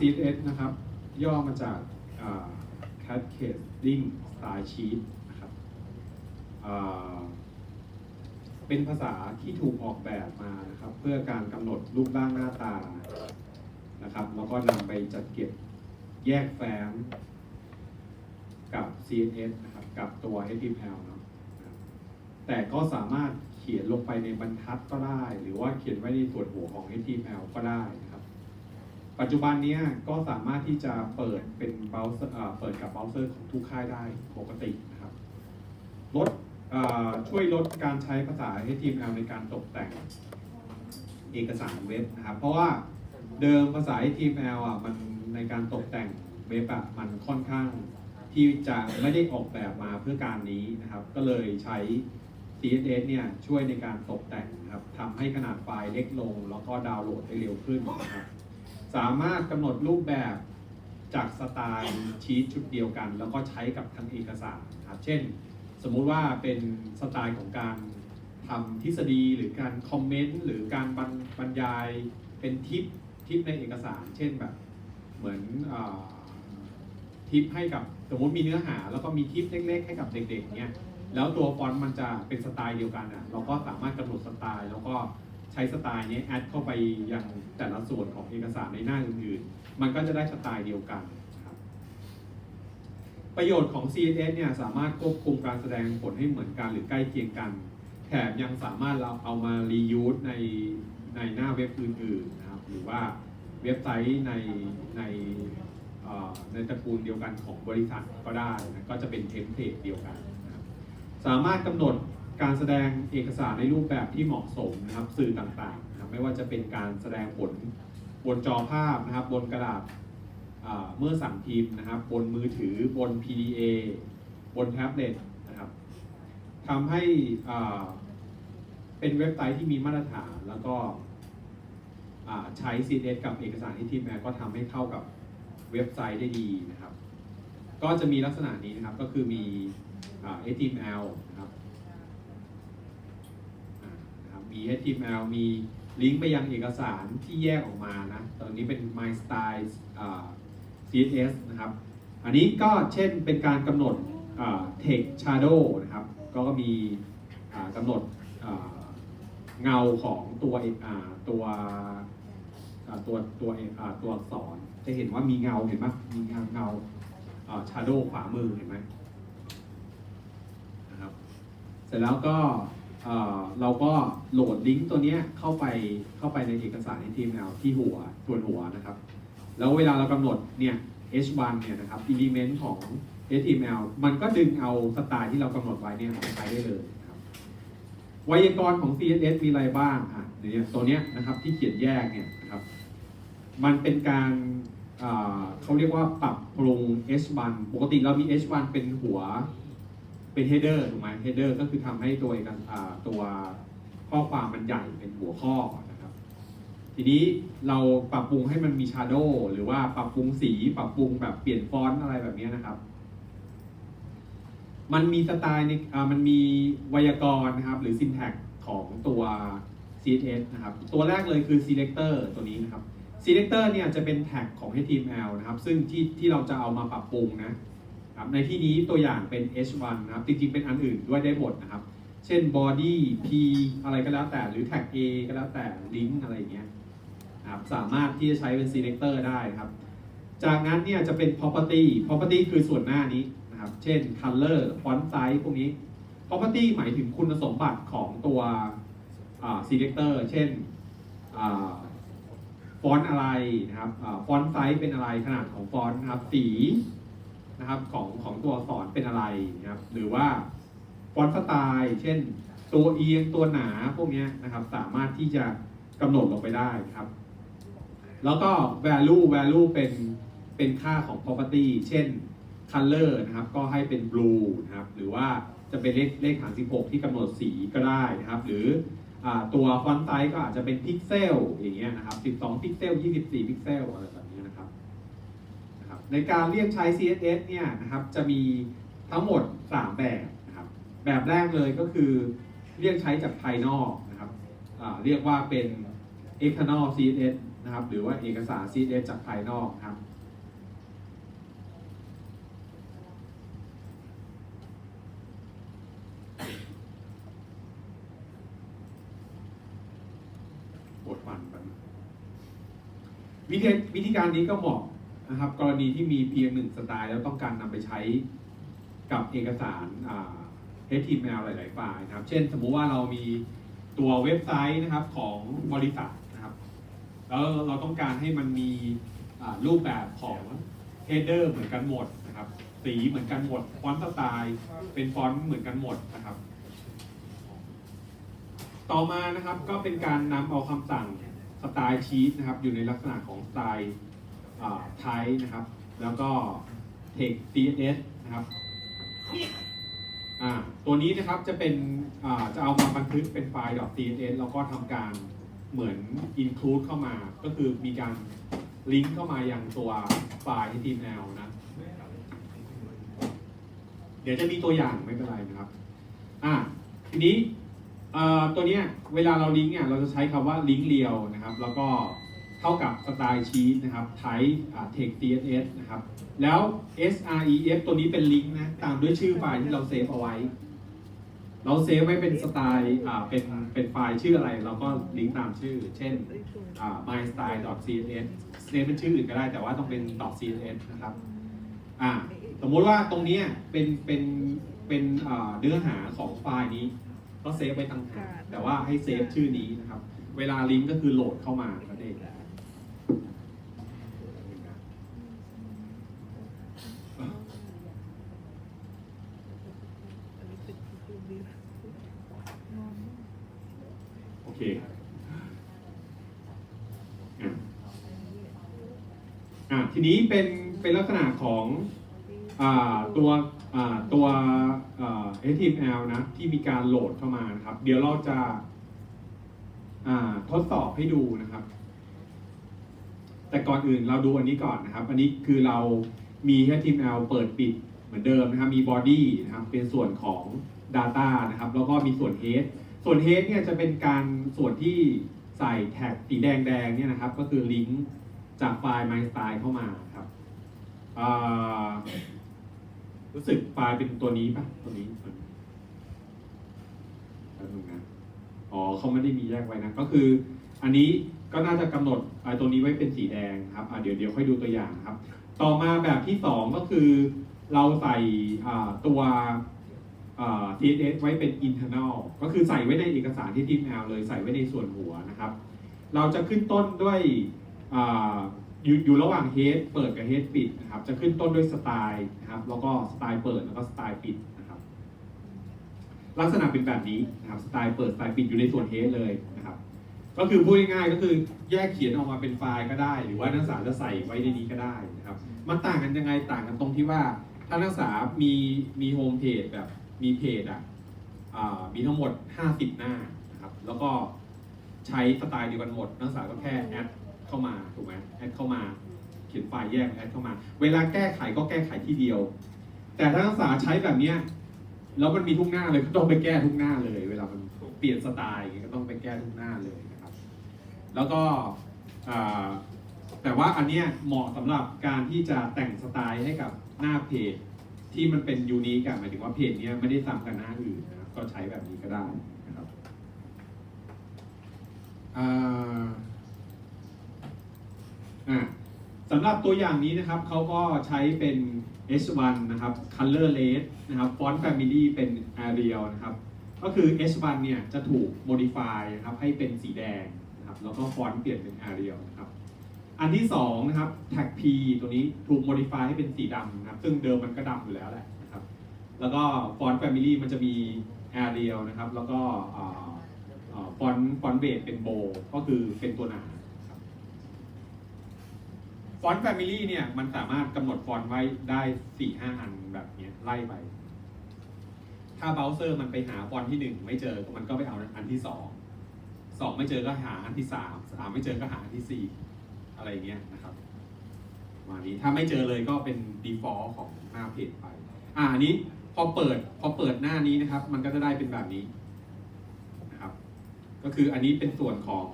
CSS นะครับ ย่อมาจาก Cascading Style Sheet นะครับเป็นภาษาที่ถูกออกแบบมานะครับ เพื่อการกำหนดรูปร่างหน้าตานะครับแล้วก็นำไปจัดเก็บแยกแฟ้มกับ CSS นะครับกับตัว HTML เนาะนะครับแต่ก็สามารถเขียนลงไปในบรรทัดก็ได้ หรือว่าเขียนไว้ในส่วนหัวของ HTML ก็ได้นะครับ ปัจจุบันนี้ก็สามารถที่จะเปิดเป็นเบราว์เซอร์เปิดกับเบราว์เซอร์ของทุกค่ายได้ปกตินะครับลดช่วยลดการใช้ภาษา HTML ในการตกแต่งเอกสารเว็บนะครับ เพราะว่าเดิมภาษา HTML อะมันในการตกแต่งเว็บอะมันค่อนข้างที่จะไม่ได้ออกแบบมาเพื่อการนี้นะครับ ก็เลยใช้ CSS เนี่ยช่วยในการตกแต่งนะครับทำให้ขนาดไฟล์เล็กลง แล้วก็ดาวน์โหลดได้เร็วขึ้นนะครับ สามารถกำหนดรูปแบบจากสไตล์ชีตชุดเดียวกัน แล้วก็ใช้กับทั้งเอกสารครับเช่น สมมุติว่าเป็นสไตล์ของการทำทฤษฎีหรือการคอมเมนต์หรือการบรรบรรยายเป็นทิปทิปในเอกสาร เช่นแบบเหมือนอทิปให้กับสมมติมีเนื้อหา แล้วก็มีทิปเล็กๆให้กับเด็กๆเนี่ยแล้วตัวฟอนต์มันจะเป็นสไตล์เดียวกันอะเราก็สามารถกำหนดสไตล์แล้วก็ ใช้สไตล์นี้แอดเข้าไปยังแต่ละส่วนของเอกสารในหน้าอื่นๆ มันก็จะได้สไตล์เดียวกันครับประโยชน์ของ CSS เนี่ยสามารถควบคุมการแสดงผลให้เหมือนกันหรือใกล้เคียงกัน แถมยังสามารถเราเอามา reuse ในในหน้าเว็บอื่นๆนะครับหรือว่าเว็บไซต์ในในในตระกูลเดียวกันของบริษัทก็ได้นะก็จะเป็นเทมเพลตเดียวกันนะครับสามารถกำหนด การแสดงเอกสารในรูปแบบที่เหมาะสมนะครับสื่อต่างๆนะครับไม่ว่าจะเป็นการแสดงผลบนจอภาพนะครับ บนกระดาษเมื่อสั่งพิมพ์นะครับ บนมือถือบน PDA บนแท็บเล็ตนะครับทำให้เป็นเว็บไซต์ที่มีมาตรฐานแล้วก็ใช้ CSS กับเอกสาร HTML ก็ทำให้เข้ากับเว็บไซต์ได้ดีนะครับ ก็จะมีลักษณะนี้นะครับก็คือมีอ HTML นะครับอ่านะครับ มี HTML มีลิงก์ไปยังเอกสารที่แยกออกมานะ ตอนนี้เป็น My Style CSS นะครับ อันนี้ก็เช่นเป็นการกำหนด text shadow นะครับ ก็มีกำหนดเงาของตัวตัวตัวตัวตัวอักษรจะเห็นว่ามีเงาเห็นไหมมีเงาเงาอ่า shadow ขวามือเห็นไหมนะครับ เสร็จแล้วก็ เราก็โหลดลิงก์ตัวนี้เข้าไปเข้าไปในเอกสาร HTML ที่หัวส่วนหัวนะครับ แล้วเวลาเรากำหนดเนี่ย h1 เนี่ยนะครับ element ของ HTML มันก็ดึงเอาสไตล์ที่เรากำหนดไว้เนี่ยมาใช้ได้เลยนะครับไวยากรณ์ของ CSS มีอะไรบ้างอะเนี่ยตัวเนี้ยนะครับที่เขียนแยกเนี่ยนะครับมันเป็นการเขาเรียกว่าปรับปรุง h1 ปกติเรามี h1 เป็นหัว เป็น header ถูกไหม header ก็คือทำให้ตัวเอกสารอ่าตัวข้อความมันใหญ่เป็นหัวข้อนะครับ ทีนี้เราปรับปรุงให้มันมี shadow หรือว่าปรับปรุงสี ปรับปรุงแบบเปลี่ยนฟอนต์อะไรแบบนี้นะครับ มันมีสไตล์ในมันมีไวยากรณ์นะครับ หรือ syntax ของตัว CSS นะครับ ตัวแรกเลยคือ selector ตัวนี้นะครับ selector เนี่ยจะเป็นแท็กของ HTML นะครับ ซึ่งที่ที่เราจะเอามาปรับปรุงนะ ครับในที่นี้ตัวอย่างเป็น h1 นะครับจริงๆเป็นอันอื่นด้วยได้หมดนะครับ เช่น body p อะไรก็แล้วแต่หรือ tag a ก็แล้วแต่ link อะไรอย่างเงี้ยนะครับสามารถที่จะใช้เป็น selector ได้ครับ จากนั้นเนี่ยจะเป็น property property คือส่วนหน้านี้นะครับ เช่น color font size พวกนี้ property หมายถึงคุณสมบัติของตัว selector เช่นฟอนต์อะไรนะครับฟอนต์ไซส์เป็นอะไรขนาดของฟอนต์นะครับ สี นะครับของของตัวอักษรเป็นอะไรนะครับหรือว่าฟอนต์สไตล์เช่น ตัวเอียงตัวหนาพวกนี้นะครับสามารถที่จะกำหนดลงไปได้ครับ แล้วก็ value value เป็นเป็นค่าของ property เช่น color นะครับก็ให้เป็น blue นะครับหรือว่าจะเป็นเลขเลขฐาน 16 ที่กำหนดสีก็ได้นะครับ หรืออตัว font size ก็อาจจะเป็นพิกเซลอย่างเงี้ยนะครับ 12 พิกเซล 24 พิกเซลอะไรแบบนี้นะครับนะครับ ในการเรียกใช้ CSS เนี่ยนะครับจะมีทั้งหมด 3 แบบนะครับแบบแรกเลยก็คือเรียกใช้จากภายนอกนะครับเรียกว่าเป็น external CSS นะครับหรือว่าเอกสาร CSS จากภายนอกครับปวดฟันไปวิธีวิธีการนี้ก็เหมาะ นะครับ กรณีที่มีเพียงหนึ่งสไตล์แล้วต้องการนำไปใช้กับเอกสาร HTML หลาย ๆ ไฟล์นะครับ เช่นสมมุติว่าเรามีตัวเว็บไซต์นะครับของบริษัทนะครับ แล้วเราต้องการให้มันมีรูปแบบของ header เหมือนกันหมดนะครับ สีเหมือนกันหมด ฟอนต์สไตล์ เป็นฟอนต์เหมือนกันหมดนะครับ ต่อมานะครับก็เป็นการนำเอาคำสั่งสไตล์ชีตนะครับ อยู่ในลักษณะของสไตล์ ไทนะครับ แล้วก็ text css นะครับตัวนี้นะครับจะเป็นจะเอามาบันทึกเป็นไฟล์ .css แล้วก็ทำการเหมือน include เข้ามา ก็คือมีการลิงก์เข้ามายังตัวไฟล์ HTML นะ เดี๋ยวจะมีตัวอย่างไม่เป็นไรนะครับอ่าทีนี้ตัวเนี้ยเวลาเราลิงก์เนี่ยเราจะใช้คำว่าลิงก์เรียวนะครับ แล้วก็ เท่ากับสไตล์ชีตนะครับ type อ่า text css นะครับ แล้ว sref ตัวนี้เป็นลิงก์นะ ตามด้วยชื่อไฟล์ที่เราเซฟเอาไว้ เราเซฟไว้เป็นสไตล์อ่าเป็นเป็นไฟล์ชื่ออะไร เราก็ลิงก์ตามชื่อ เช่นอ่า mystyle.css เซฟเป็นชื่ออื่นก็ได้แต่ว่าต้องเป็น .css นะครับอ่าสมมติว่าตรงนี้เป็นเป็นเป็นเนื้อหาของไฟล์นี้ ก็เซฟไว้ต่างหากแต่ว่าให้เซฟชื่อนี้นะครับ เวลาลิงก์ก็คือโหลดเข้ามานั่นเอง โอเคอะอะทีนี้เป็นเป็นลักษณะของอ่าตัวอ่าตัวอ่า HTML นะ ที่มีการโหลดเข้ามานะครับ เดี๋ยวเราจะอ่าทดสอบให้ดูนะครับ แต่ก่อนอื่นเราดูอันนี้ก่อนนะครับ อันนี้คือเรามี HTML เปิดปิดเหมือนเดิมนะครับ มี body นะครับ เป็นส่วนของ data นะครับ แล้วก็มีส่วน head ส่วน head เนี่ยจะเป็นการส่วนที่ใส่แท็กสีแดงๆเนี่ยนะครับ ก็คือลิงก์จากไฟล์ mystyle เข้ามาครับอ่ารู้สึกไฟล์เป็นตัวนี้ปะตัวนี้ตัวนี้แป๊บนึงนะ อ๋อเขาไม่ได้มีแยกไว้นะ ก็คืออันนี้ ก็น่าจะกำหนดไอ้ตัวนี้ไว้เป็นสีแดงครับเดี๋ยวเดี๋ยวค่อยดูตัวอย่างครับ ต่อมาแบบที่สองก็คือ เราใส่ตัว CSS ไว้เป็น internal ก็คือใส่ไว้ในเอกสารที่ทีมแอลเลยใส่ไว้ในส่วนหัวนะครับ เราจะขึ้นต้นด้วยออยู่อยู่ระหว่าง head เปิดกับ head ปิดนะครับ จะขึ้นต้นด้วยสไตล์นะครับแล้วก็สไตล์เปิดแล้วก็สไตล์ปิดนะครับ ลักษณะเป็นแบบนี้นะครับสไตล์เปิดสไตล์ปิดอยู่ในส่วนเฮดเลยนะครับ ก็คือพูดง่ายๆก็คือแยกเขียนออกมาเป็นไฟล์ก็ได้ หรือว่านักศึกษาจะใส่ไว้ในนี้ก็ได้นะครับมันต่างกันยังไงต่างกันตรงที่ว่าถ้านักศึกษามีมีโฮมเพจแบบมีเพจอะมีทั้งหมด 50 หน้านะครับแล้วก็ใช้สไตล์เดียวกันหมด นักศึกษาก็แค่แอดเข้ามาถูกไหมแอดเข้ามาเขียนไฟล์แยกแอดเข้ามา เวลาแก้ไขก็แก้ไขที่เดียว แต่ถ้านักศึกษาใช้แบบเนี้ยแล้วมันมีทุกหน้าเลยก็ต้องไปแก้ทุกหน้าเลย เวลามันเปลี่ยนสไตล์อย่างนี้ก็ต้องไปแก้ทุกหน้าเลย แล้วก็แต่ว่าอันเนี้ยเหมาะสำหรับการที่จะแต่งสไตล์ให้กับหน้าเพจ ที่มันเป็นยูนิคอะหมายถึงว่าเพจเนี้ยไม่ได้ซ้ำกับหน้าอื่นนะครับก็ใช้แบบนี้ก็ได้นะครับสำหรับตัวอย่างนี้นะครับเขาก็ใช้เป็น H1 นะครับ Color Red นะครับ Font Family เป็น Arial นะครับ ก็คือ H1 เนี่ยจะถูก modify นะครับให้เป็นสีแดง นะครับแล้วก็ฟอนต์เปลี่ยนเป็น Arial นะครับอันที่สองนะครับ Tag P ตัวนี้ถูก modify ให้เป็นสีดำนะครับซึ่งเดิมมันก็ดำอยู่แล้วแหละนะครับแล้วก็ฟอนต์ Family มันจะมี Arial นะครับแล้วก็ฟอนต์ฟอนต์เบสเป็นโบก็คือเป็นตัวหนาฟอนต์ Family เนี่ยมันสามารถกำหนดฟอนต์ไว้ได้สี่ห้าอันแบบนี้ไล่ไป ถ้าเบราว์เซอร์มันไปหาฟอนต์ที่หนึ่งไม่เจอมันก็ไปเอาอันที่สอง สองไม่เจอก็หาอันที่สามสามไม่เจอก็หาอันที่สี่อะไรอย่างเงี้ยนะครับมานี้ถ้าไม่เจอเลยก็เป็น default ของหน้าเพจไป อ่าอันนี้พอเปิดพอเปิดหน้านี้นะครับ มันก็จะได้เป็นแบบนี้นะครับ ก็คืออันนี้เป็นส่วนของ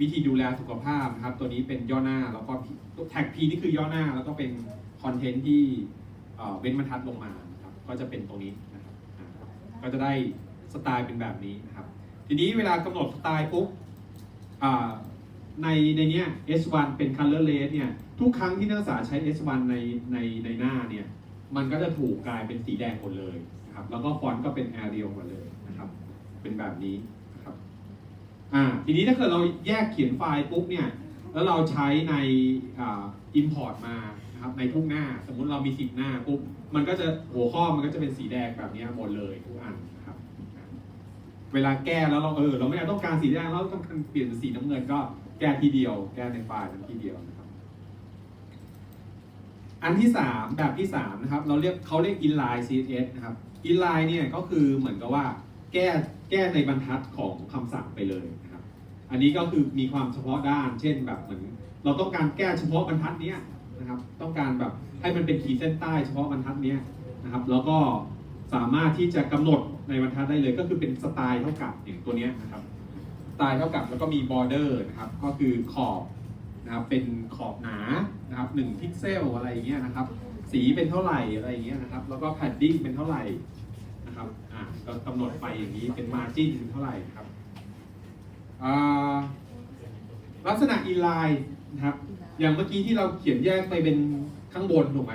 วิธีดูแลสุขภาพนะครับ ตัวนี้เป็นย่อหน้าแล้วก็แท็ก P นี่คือย่อหน้า แล้วก็เป็นคอนเทนต์ที่เว้นบรรทัดลงมานะครับ ก็จะเป็นตรงนี้นะครับ ก็จะได้สไตล์เป็นแบบนี้นะครับ ทีนี้เวลากำหนดสไตล์ปุ๊บในในเนี้ย S1 เป็น color red เนี่ยทุกครั้งที่นักศึกษาใช้ S1 ในในในหน้าเนี่ยมันก็จะถูกกลายเป็นสีแดงหมดเลยนะครับแล้วก็ฟอนต์ก็เป็น Arial หมดเลยนะครับเป็นแบบนี้นะครับอ่าทีนี้ถ้าเกิดเราแยกเขียนไฟล์ปุ๊บเนี่ยแล้วเราใช้ในอ่า import มานะครับในทุกหน้าสมมุติเรามี10หน้าปุ๊บมันก็จะหัวข้อมันก็จะเป็นสีแดงแบบเนี้ยหมดเลยทุกอันนะครับ เวลาแก้แล้วเราเออเราไม่ต้องการสีแดงเราต้องการเปลี่ยนเป็นสีน้ำเงินก็แก้ทีเดียว แก้ในไฟล์นั้นทีเดียวนะครับ อันที่สามแบบที่สามนะครับเราเรียกเขาเรียก inline CSS นะครับ inline เนี่ยก็คือเหมือนกับว่าแก้แก้ในบรรทัดของคำสั่งไปเลยนะครับ อันนี้ก็คือมีความเฉพาะด้าน เช่นแบบเหมือนเราต้องการแก้เฉพาะบรรทัดเนี้ยนะครับ ต้องการแบบให้มันเป็นขีดเส้นใต้เฉพาะบรรทัดเนี้ยนะครับ แล้วก็ สามารถที่จะกำหนดในบรรทัดได้เลย ก็คือเป็นสไตล์เท่ากับอย่างตัวนี้นะครับสไตล์เท่ากับแล้วก็มี border นะครับก็คือขอบนะครับเป็นขอบหนานะครับหนึ่งพิกเซลอะไรอย่างเงี้ยนะครับสีเป็นเท่าไหร่อะไรอย่างเงี้ยนะครับแล้วก็ padding เป็นเท่าไหร่นะครับอ่าก็กำหนดไปอย่างนี้เป็น margin เป็นเท่าไหร่ครับอ่าลักษณะ inline นะครับอย่างเมื่อกี้ที่เราเขียนแยกไปเป็นข้างบนถูกไหม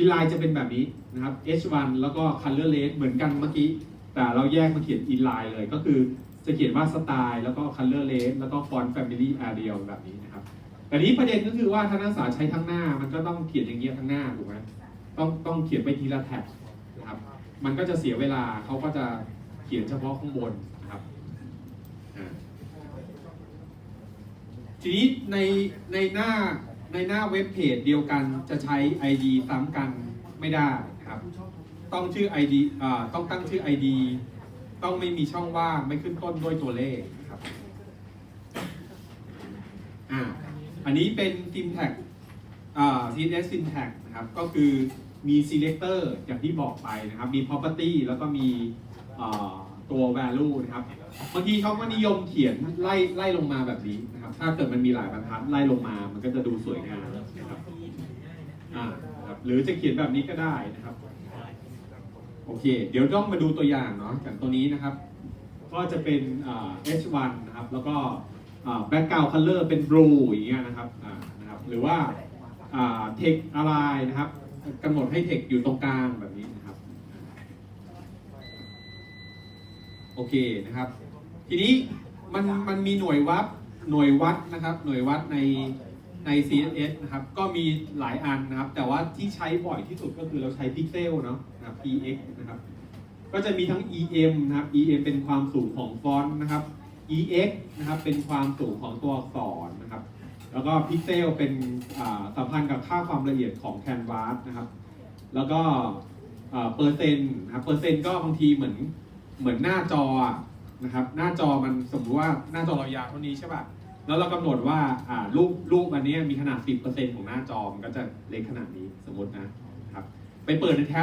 inline จะเป็นแบบนี้นะครับ h1 แล้วก็ color red เหมือนกันเมื่อกี้ แต่เราแยกมาเขียน inline เลย ก็คือจะเขียนว่าสไตล์แล้วก็ color red แล้วก็ font family Arial แบบนี้นะครับแต่นี้ประเด็นก็คือว่าถ้านักศึกษาใช้ทั้งหน้า มันก็ต้องเขียนอย่างเงี้ยทั้งหน้าถูกไหมต้องต้องเขียนไปทีละแท็บนะครับ มันก็จะเสียเวลาเขาก็จะเขียนเฉพาะข้างบนนะครับอ่าทีนี้ในในหน้า ในหน้าเว็บเพจเดียวกันจะใช้ ID ซ้ำกันไม่ได้ครับ ต้องชื่อ ID อ่าต้องตั้งชื่อ ID ต้องไม่มีช่องว่างไม่ขึ้นต้นด้วยตัวเลขครับอ่าอันนี้เป็น syntax อ่า CSS syntax นะครับ ก็คือมี selector อย่างที่บอกไปนะครับ มี property แล้วก็มีอ่า ตัว value นะครับบางทีเขาก็นิยมเขียนไล่ไล่ลงมาแบบนี้นะครับ ถ้าเกิดมันมีหลายบรรทัดไล่ลงมามันก็จะดูสวยงามนะครับอ่าครับหรือจะเขียนแบบนี้ก็ได้นะครับโอเค เดี๋ยวต้องมาดูตัวอย่างเนาะอย่างตัวนี้นะครับ ก็จะเป็นอ่า H1 นะครับ แล้วก็อ่า background color เป็น blue อย่างเงี้ยนะครับอ่านะครับ หรือว่าอ่า text align นะครับกำหนดให้ text อยู่ตรงกลางแบบนี้นะครับ โอเคนะครับ ทีนี้มันมันมีหน่วยวัดหน่วยวัดนะครับ หน่วยวัดในใน CSS นะครับ ก็มีหลายอันนะครับ แต่ว่าที่ใช้บ่อยที่สุดก็คือเราใช้พิกเซลเนาะนะครับ px นะครับ ก็จะมีทั้ง em นะครับ em เป็นความสูงของฟอนต์นะครับ ex นะครับ เป็นความสูงของตัวอักษรนะครับ แล้วก็พิกเซลเป็นอ่าสัมพันธ์กับค่าความละเอียดของแคนวาสนะครับ แล้วก็เปอร์เซ็นต์นะครับ เปอร์เซ็นต์ก็บางทีเหมือน เหมือนหน้าจออะนะครับ หน้าจอมันสมมติว่าหน้าจอเรายาวเท่านี้ใช่ป่ะแล้วเรากำหนดว่าอ่ารูปรูปอันเนี้ยมีขนาด 10%ของหน้าจอมันก็จะเล็กขนาดนี้สมมตินะครับ ไปเปิดในแท็บ